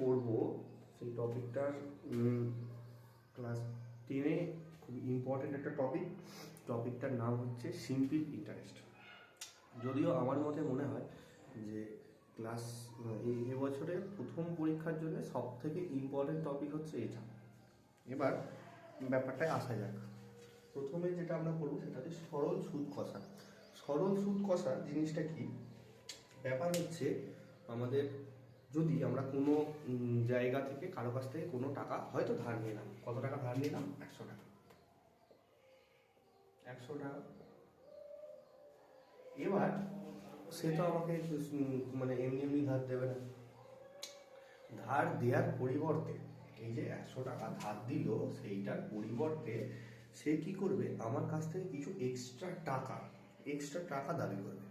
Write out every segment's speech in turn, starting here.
পড়ব সেই টপিকটার ক্লাস টেনে খুব ইম্পর্টেন্ট একটা টপিক টপিকটার নাম হচ্ছে সিম্পল ইন্টারেস্ট যদিও আমার মতে মনে হয় যে ক্লাস এই এবছরে প্রথম পরীক্ষার জন্য সব থেকে ইম্পর্টেন্ট টপিক হচ্ছে এটা। এবার ব্যাপারটায় আসা যাক। প্রথমে যেটা আমরা করব সেটা হচ্ছে সরল সুদ কষা। সরল সুদ কষা জিনিসটা কি? ব্যাপার হচ্ছে আমাদের যদি আমরা কোনো জায়গা থেকে কারও কাছ থেকে কোনো টাকা হয়তো ধার নিলাম। কত টাকা ধার নিলাম? একশো টাকা। একশো টাকা। এবার সে তো আমাকে মানে এমনি এমনি ধার দেবে না। ধার দেওয়ার পরিবর্তে এই যে একশো টাকা ধার দিল, সেইটার পরিবর্তে সে কি করবে? আমার কাছ থেকে কিছু এক্সট্রা টাকা এক্সট্রা টাকা দাবি করবে।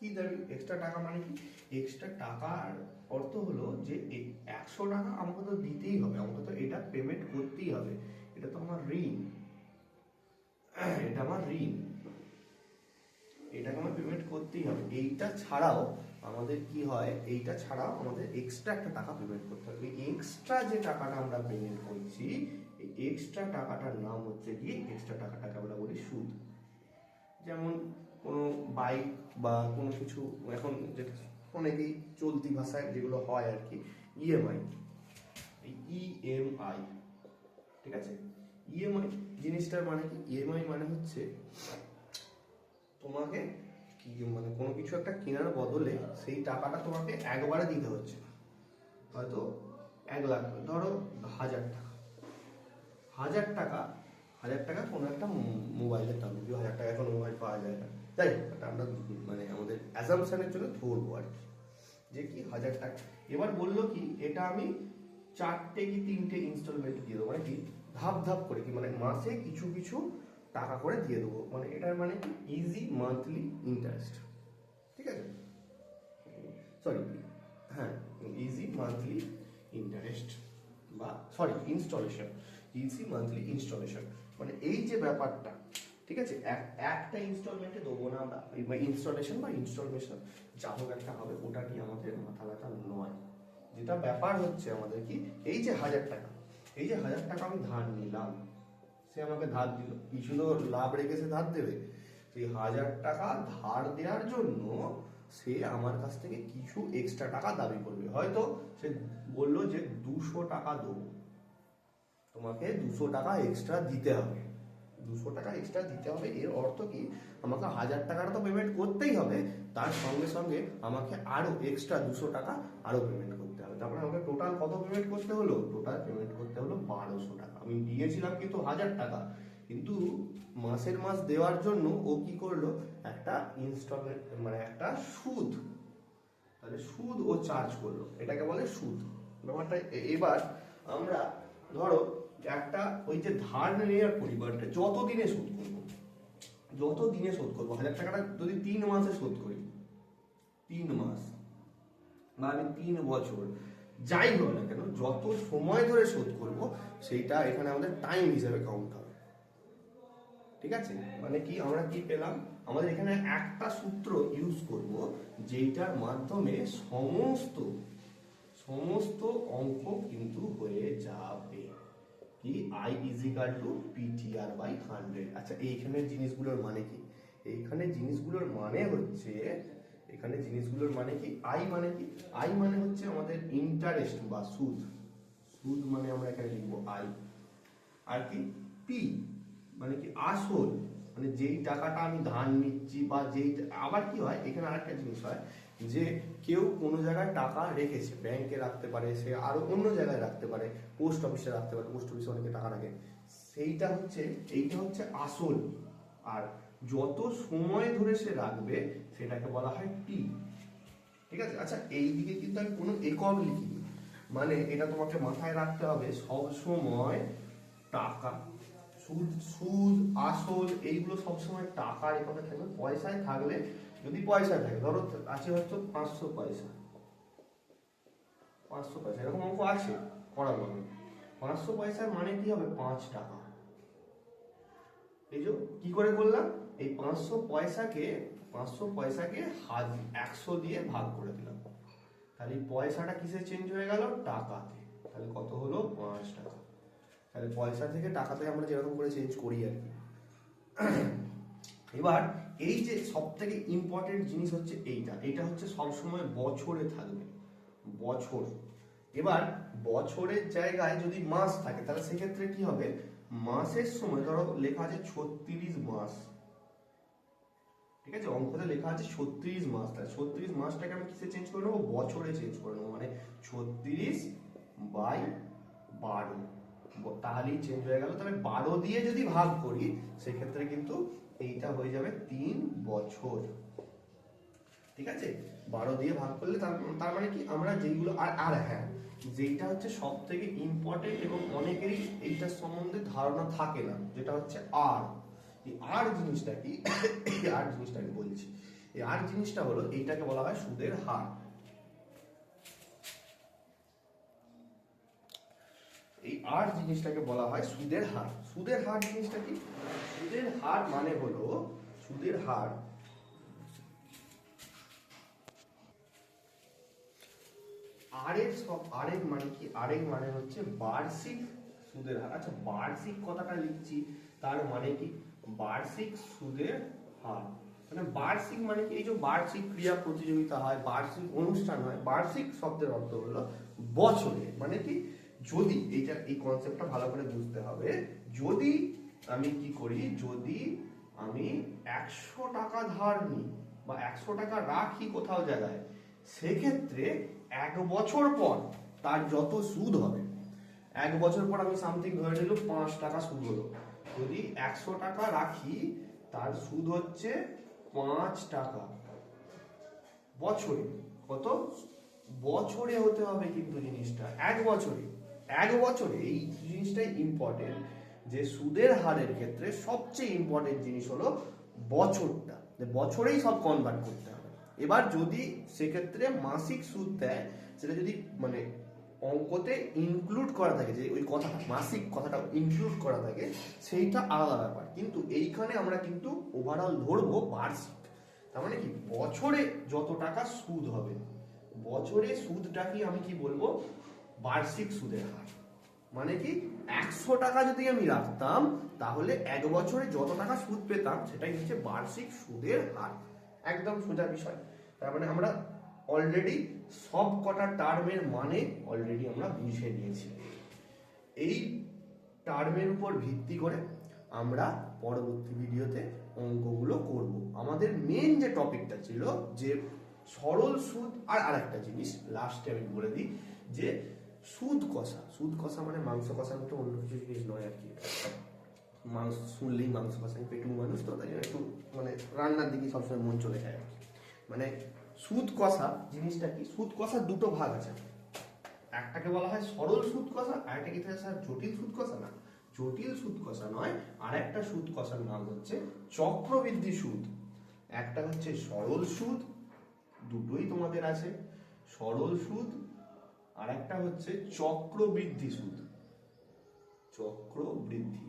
কি দাবি? এক্সট্রা টাকা মানে কি? এক্সট্রা টাকার অর্থ হলো যে একশো টাকা আমাকে তো দিতেই হবে, আমাকে তো এটা পেমেন্ট করতেই হবে। এটা তো আমার ঋণ। এটা আমার ঋণ। এটাকে আমার পেমেন্ট করতেই হবে। এইটা ছাড়াও আমাদের কি হয়? এইটা ছাড়াও আমাদের এক্সট্রা একটা টাকা পেমেন্ট করতে হবে। এক্সট্রা যে টাকাটা আমরা পেমেন্ট করছি এক্সট্রা টাকাটার নাম হচ্ছে কি এক্সট্রা টাকাটাকে আমরা বলি সুদ। যেমন কোনো বাইক বা কোনো কিছু এখন যেটা অনেকেই চলতি ভাষায় যেগুলো হয় আর কি ইএমআই ইএমআই ঠিক আছে? ইএমআই জিনিসটার মানে কি? ইএমআই মানে হচ্ছে তোমাকে কি মানে কোনো কিছু একটা কেনার বদলে সেই টাকাটা তোমাকে একবারে দিতে হচ্ছে। হয়তো এক লাখ, ধরো হাজার টাকা। হাজার টাকা হাজার টাকা কোনো একটা মোবাইলের দাম হাজার টাকা কোনো মোবাইল পাওয়া যায়। না তাই আমরা মানে আমাদের অ্যাজামশনের জন্য ধরবো আর কি। যে কি, হাজার টাকা। এবার বলল কি, এটা আমি চারটে কি তিনটে ইনস্টলমেন্ট দিয়ে দেবো মানে কি, ধাপ ধাপ করে কি মানে মাসে কিছু কিছু টাকা করে দিয়ে দেবো। মানে এটার মানে কি ইজি মান্থলি ইন্টারেস্ট ঠিক আছে? সরি হ্যাঁ ইজি মান্থলি ইন্টারেস্ট বা sorry installation easy monthly installation মানে এই যে ব্যাপারটা ঠিক আছে? এক- একটা ইনস্টলমেন্টে দেবো না আমরা। ইনস্টলেশন বা ইনস্টলমেশন যা হোক একটা হবে, ওটা নিয়ে আমাদের মাথা ব্যথা নয়। যেটা ব্যাপার হচ্ছে আমাদের কি, এই যে হাজার টাকা, এই যে হাজার টাকা আমি ধার নিলাম, সে আমাকে ধার দিল। কিছু তো লাভ রেখে সে ধার দেবে? সেই হাজার টাকা ধার দেওয়ার জন্য সে আমার কাছ থেকে কিছু এক্সট্রা টাকা দাবি করবে। হয়তো সে বলল যে দুশো টাকা দেবো। তোমাকে দুশো টাকা এক্সট্রা দিতে হবে। দুশো টাকা এক্সট্রা দিতে হবে। এর অর্থ কি? আমাকে হাজার টাকাটা তো পেমেন্ট করতেই হবে। তার সঙ্গে সঙ্গে আমাকে আরও এক্সট্রা দুশো টাকা আরও পেমেন্ট করতে হবে। তারপরে আমাকে টোটাল কত পেমেন্ট করতে হলো? টোটাল পেমেন্ট করতে হলো বারোশো টাকা। আমি দিয়েছিলাম কিন্তু হাজার টাকা। কিন্তু মাসের মাস দেওয়ার জন্য ও কি করল? একটা ইনস্টলমেন্ট মানে একটা সুদ। তাহলে সুদ ও চার্জ করল। এটাকে বলে সুদ। ব্যাপারটা এবার আমরা, ধরো একটা ওই যে ধার নেওয়ার পরিমাণটা যত দিনে শোধ করব যত দিনে শোধ করব, হাজার টাকাটা যদি তিন মাসে শোধ করি, তিন মাস বা আমি তিন বছর, যাই হোক না কেন, যত সময় ধরে শোধ করব, সেইটা এখানে আমাদের টাইম হিসেবে কাউন্ট হবে। ঠিক আছে? মানে কি, আমরা কি পেলাম? আমাদের এখানে একটা সূত্র ইউজ করব, যেইটার মাধ্যমে সমস্ত সমস্ত অঙ্ক কিন্তু হয়ে যাবে। কি? I equal to PTR by hundred আচ্ছা এইখানের জিনিসগুলোর মানে কি? এইখানে জিনিসগুলোর মানে হচ্ছে, এখানে জিনিসগুলোর মানে কি? আই মানে কি? আই মানে হচ্ছে আমাদের ইন্টারেস্ট বা সুদ। সুদ মানে আমরা এখানে লিখব আই আর কি? পি মানে কি? আসল। মানে যেই টাকাটা আমি ধান নিচ্ছি বা যেই আবার কি হয়? এখানে আরেকটা জিনিস হয়। যে কেউ কোনো জায়গায় টাকা রেখেছে ব্যাংকে রাখতে পারে, সে আরও অন্য জায়গায় রাখতে পারে পোস্ট অফিসে রাখতে পারে পোস্ট অফিসে অনেকে টাকা রাখে। সেইটা হচ্ছে, এইটা হচ্ছে আসল। আর যত সময় ধরে সে রাখবে, সেটাকে বলা হয় টি ঠিক আছে? আচ্ছা এই দিকে কিন্তু আমি কোনো একক লিখিনি। মানে এটা তোমাকে মাথায় রাখতে হবে, সব সময় টাকা, সুদ সুদ, আসল, এইগুলো সবসময় টাকার এককে থাকবে, পয়সায় থাকলে যদি পয়সা থাকে, ধরো আছে হয়তো পাঁচশো পয়সা। পাঁচশো পয়সা, এরকম অঙ্ক আছে করা যাবে পাঁচশো পয়সার মানে কি হবে? পাঁচ টাকা। এই যে কি করে করলাম? এই পাঁচশো পয়সাকে পাঁচশো পয়সাকে হাজ একশো দিয়ে ভাগ করে দিলাম। তাহলে পয়সাটা কিসে চেঞ্জ হয়ে গেল? টাকাতে। তাহলে কত হলো? পাঁচ টাকা। তাহলে পয়সা থেকে টাকাতে আমরা যেরকম করে চেঞ্জ করি আর কি। এবার এই যে সব থেকে ইম্পর্টেন্ট জিনিস হচ্ছে এইটা। এইটা হচ্ছে সবসময় বছরে থাকবে। বছর। এবার বছরের জায়গায় যদি মাস থাকে, তাহলে সেক্ষেত্রে কি হবে? মাসের সময় ধরো লেখা আছে ছত্রিশ মাস। ঠিক আছে? অঙ্কতে লেখা আছে ছত্রিশ মাস। তাহলে ছত্রিশ মাসটাকে আমি কিসে চেঞ্জ করে নেব? বছরে চেঞ্জ করে নেব। মানে ছত্রিশ বাই বারো। তাহলেই চেঞ্জ হয়ে গেল। তাহলে বারো দিয়ে যদি ভাগ করি, সেক্ষেত্রে কিন্তু এইটা হয়ে যাবে তিন বছর। ঠিক আছে? বারো দিয়ে ভাগ করলে তার মানে কি? আমরা যেইগুলো, আর আর হ্যাঁ যেইটা হচ্ছে সব থেকে ইম্পর্টেন্ট এবং অনেকেরই এইটার সম্বন্ধে ধারণা থাকে না, যেটা হচ্ছে আর এই আর জিনিসটা কি? আর জিনিসটা আমি বলছি। এই আর জিনিসটা হলো, এইটাকে বলা হয় সুদের হার এই আর জিনিসটাকে বলা হয় সুদের হার। সুদের হার জিনিসটা কি? সুদের হার মানে হলো, সুদের হার সব আরের মানে কি? আরের মানে হচ্ছে বার্ষিক সুদের হার। আচ্ছা বার্ষিক কথাটা লিখছি, তার মানে কি? বার্ষিক সুদের হার। মানে বার্ষিক মানে কি? এই যে বার্ষিক ক্রিয়া প্রতিযোগিতা হয়, বার্ষিক অনুষ্ঠান হয়, বার্ষিক শব্দের অর্থ হলো বছরে। মানে কি? যদি এইটা এই কনসেপ্টটা ভালো করে বুঝতে হবে, যদি আমি কি করি, যদি আমি একশো টাকা ধার নিই বা একশো টাকা রাখি কোথাও জায়গায়, সেক্ষেত্রে এক বছর পর তার যত সুদ হবে, এক বছর পর আমি সামথিং ধরে নিল, পাঁচ টাকা সুদ হলো। যদি একশো টাকা রাখি, তার সুদ হচ্ছে পাঁচ টাকা। বছরে, কত? বছরে হতে হবে কিন্তু জিনিসটা, এক বছরে। এক বছরে এই জিনিসটাই ইম্পর্টেন্ট যে সুদের হারের ক্ষেত্রে সবচেয়ে ইম্পর্টেন্ট জিনিস হলো বছরটা। বছরেই সব কনভার্ট করতে হবে। এবার যদি সেক্ষেত্রে মাসিক সুদ দেয়, সেটা যদি মানে অঙ্কতে ইনক্লুড করা থাকে, যে ওই কথাটা, মাসিক কথাটা ইনক্লুড করা থাকে, সেইটা আলাদা ব্যাপার। কিন্তু এইখানে আমরা কিন্তু ওভারঅল ধরবো বার্ষিক তার মানে কি? বছরে যত টাকা সুদ হবে, বছরে সুদটাকে আমি কি বলব? বার্ষিক সুদের হার। মানে কি, একশো টাকা যদি আমি রাখতাম, তাহলে এক বছরে যত টাকা সুদ পেতাম, সেটাই হচ্ছে বার্ষিক সুদের হার। একদম সোজা বিষয়। তার মানে আমরা অলরেডি সব কটা টার্মের মানে অলরেডি আমরা বুঝে নিয়েছি। এই টার্মের উপর ভিত্তি করে আমরা পরবর্তী ভিডিওতে অঙ্কগুলো করব। আমাদের মেন যে টপিকটা ছিল যে সরল সুদ আর আরেকটা জিনিস লাস্টে আমি বলে দিই যে সুদ কষা। সুদ কষা মানে মাংস কষার মতো অন্য কিছু জিনিস নয় আর কি। মাংস শুনলেই মাংস কষা পেটু মানুষ তো, তাই একটু মানে রান্নার দিকে সবসময় মন চলে যায় মানে সুদ কষা জিনিসটা কি? সুদ কষার দুটো ভাগ আছে। একটাকে বলা হয় সরল সুদ কষা, আর একটা কি স্যার? জটিল সুদ কষা না। জটিল সুদ কষা নয়, আর একটা সুদ কষার নাম হচ্ছে চক্রবৃদ্ধি সুদ। একটা হচ্ছে সরল সুদ, দুটোই তোমাদের আছে। সরল সুদ আর একটা হচ্ছে চক্রবৃদ্ধি সুদ। চক্রবৃদ্ধি,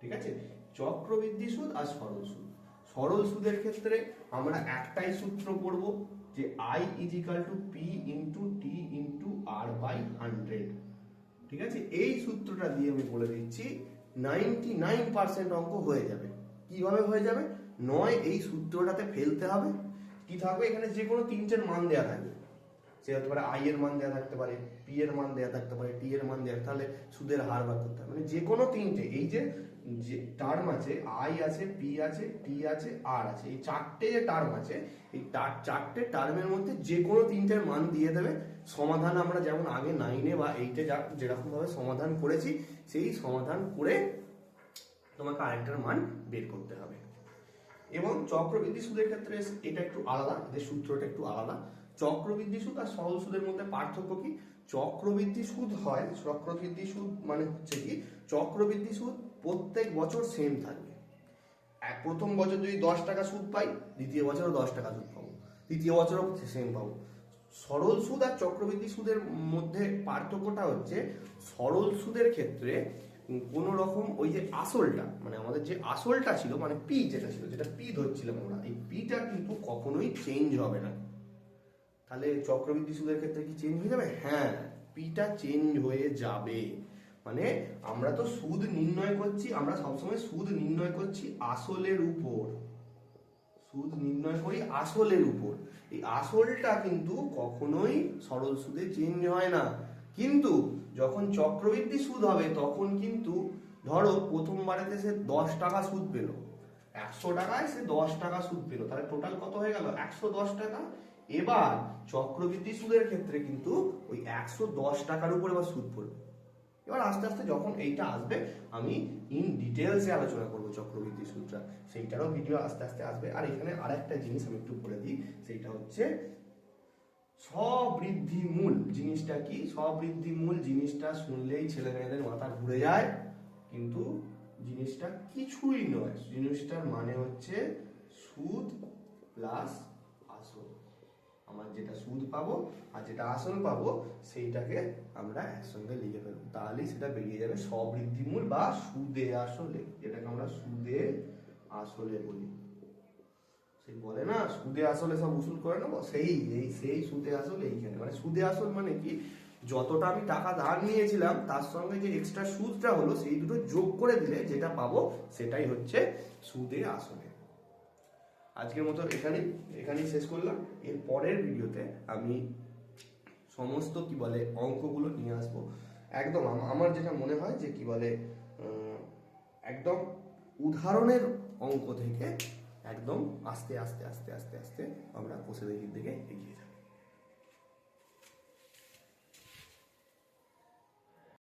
ঠিক আছে? চক্রবৃদ্ধি সুদ আর সরল সুদ। সরল সুদের ক্ষেত্রে আমরা একটাই সূত্র পড়ব যে I equal to P into T into R by hundred ঠিক আছে? এই সূত্রটা দিয়ে আমি বলে দিচ্ছি নাইনটি নাইন পার্সেন্ট অঙ্ক হয়ে যাবে। কীভাবে হয়ে যাবে? নয়, এই সূত্রটাতে ফেলতে হবে। কি থাকবে? এখানে যে কোনো তিনটের মান দেওয়া থাকবে। সে হতে পারে আই এর মান দেওয়া থাকতে পারে পি এর মান দেওয়া থাকতে পারে টি এর মান দেওয়া তাহলে সুদের হার বার করতে হবে। মানে যে কোনো তিনটে, এই যে যে টার্ম আছে আই আছে পি আছে টি আছে আর আছে, এই চারটে যে টার্ম আছে, এই চারটে টার্মের মধ্যে যে কোনো তিনটের মান দিয়ে দেবে। সমাধান আমরা যেমন আগে নাইনে বা এইটে যা যেরকম ভাবে সমাধান করেছি, সেই সমাধান করে তোমাকে আরেকটার মান বের করতে হবে। এবং চক্রবৃদ্ধি সুদের ক্ষেত্রে এটা একটু আলাদা, এদের সূত্রটা একটু আলাদা। চক্রবৃদ্ধি সুদ আর সরল সুদের মধ্যে পার্থক্য কি? চক্রবৃদ্ধি সুদ হয় চক্রবৃদ্ধি সুদ মানে হচ্ছে কি? চক্রবৃদ্ধি সুদ প্রত্যেক বছর সেম থাকবে। এক প্রথম বছর যদি দশ টাকা সুদ পাই, দ্বিতীয় বছরও দশ টাকা সুদ পাবো। তৃতীয় বছরও সেম পাবো। সরল সুদ আর চক্রবৃদ্ধি সুদের মধ্যে পার্থক্যটা হচ্ছে সরল সুদের ক্ষেত্রে কোনো রকম ওই যে আসলটা মানে আমাদের যে আসলটা ছিল মানে পি যেটা ছিল, যেটা পি ধরছিলাম আমরা, এই পিটা কিন্তু কখনোই চেঞ্জ হবে না। তাহলে চক্রবৃদ্ধি সুদের ক্ষেত্রে কি চেঞ্জ হয়ে যাবে? হ্যাঁ পিটা চেঞ্জ হয়ে যাবে। মানে আমরা তো সুদ নির্ণয় করছি, আমরা সবসময় সুদ নির্ণয় করছি আসলের উপর। সুদ নির্ণয় করি আসলের উপর। এই আসলটা কিন্তু কখনোই সরল সুদে চেঞ্জ হয় না। কিন্তু যখন চক্রবৃদ্ধি সুদ হবে, তখন কিন্তু ধরো প্রথমবারেতে সে দশ টাকা সুদ পেল। একশো টাকায় সে দশ টাকা সুদ পেল। তাহলে টোটাল কত হয়ে গেল? একশো দশ টাকা। এবার চক্রবৃদ্ধি সুদের ক্ষেত্রে কিন্তু ওই একশো দশ টাকার উপরে বা সুদ পড়বে। এবার আস্তে আস্তে যখন এইটা আসবে, আমি ইন ডিটেলসে আলোচনা করব চক্রবৃদ্ধি সুদটা। সেইটারও ভিডিও আস্তে আস্তে আসবে। আর এখানে আর একটা জিনিস আমি একটু বলে দিই, সেইটা হচ্ছে স্ববৃদ্ধি মূল জিনিসটা কি? স্ববৃদ্ধি মূল জিনিসটা শুনলেই ছেলে মেয়েদের মাথা ঘুরে যায়। কিন্তু জিনিসটা কিছুই নয়। জিনিসটার মানে হচ্ছে সুদ প্লাস আমার যেটা সুদ পাবো আর যেটা আসল পাবো, সেইটাকে আমরা একসঙ্গে লিখে ফেলব। তাহলেই সেটা বেরিয়ে যাবে স্ববৃদ্ধিমূল বা সুদে আসলে, যেটাকে আমরা সুদে আসলে বলি। সেই বলে না, সুদে আসলে সব উসুল করে নেব? সেই, এই, সেই সুদে আসল এইখানে। মানে সুদে আসল মানে কি? যতটা আমি টাকা ধার নিয়েছিলাম, তার সঙ্গে যে এক্সট্রা সুদটা হলো, সেই দুটো যোগ করে দিলে যেটা পাবো, সেটাই হচ্ছে সুদে আসলে। আজকের মতো এখানেই এখানেই শেষ করলাম। এর পরের ভিডিওতে আমি সমস্ত, কি বলে, অঙ্কগুলো নিয়ে আসব। একদম আমার যেটা মনে হয় যে, কি বলে একদম উদাহরণের অঙ্ক থেকে একদম আস্তে আস্তে আস্তে আস্তে আস্তে আমরা কোষে দিকে এগিয়ে যাব।